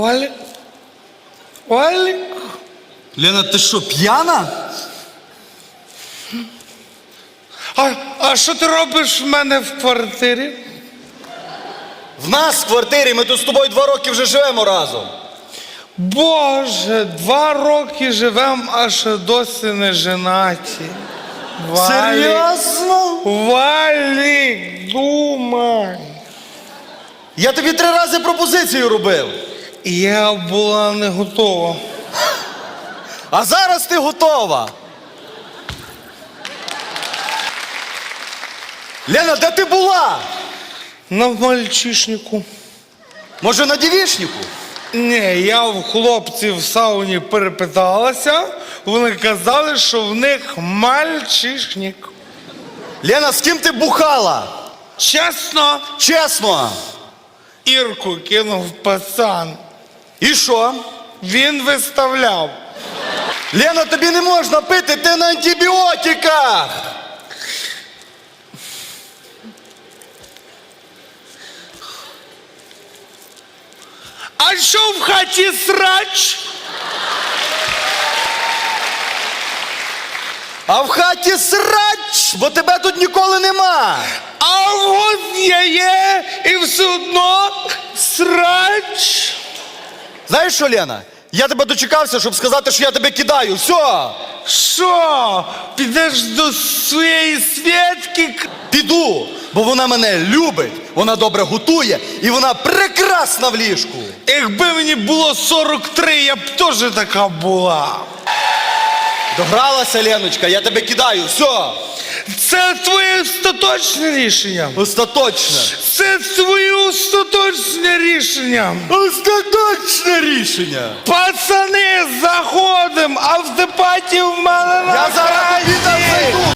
Валік. Валік. Лена, ти що, п'яна? А, а що ти робиш в мене в квартирі? В нас в квартирі ми тут з тобою два роки вже живемо разом. Боже, два роки живем, а ще досі не женаті. Валік. Серйозно? Валік, думай. Я тобі три рази пропозицію робив. Я була не готова. А зараз ти готова. Лена, де ти була? На мальчишнику. Може, на дівішнику? Ні, я в хлопців в сауні перепиталася. Вони казали, що в них мальчишник. Лена, з ким ти бухала? Чесно, Чесно. Ірку кинув пацан. І що? Він виставляв. Лена, тобі не можна пити, ти на антибіотиках. А що в хаті срач? А в хаті срач, бо тебе тут ніколи нема. А от я є і все одно. Знаєш що, Лена? Я тебе дочекався, щоб сказати, що я тебе кидаю. Все. Що? Підеш до своєї свідки? Піду, бо вона мене любить, вона добре готує і вона прекрасна в ліжку. Якби мені було 43, я б теж така була. Догралася, Леночка, я тебе кидаю. Все. Це твоє остаточне рішення. Остаточне. Це твоє остаточне рішення. Остаточне рішення. Пацани, заходимо, а в депаті в мене на Я зараз тобі.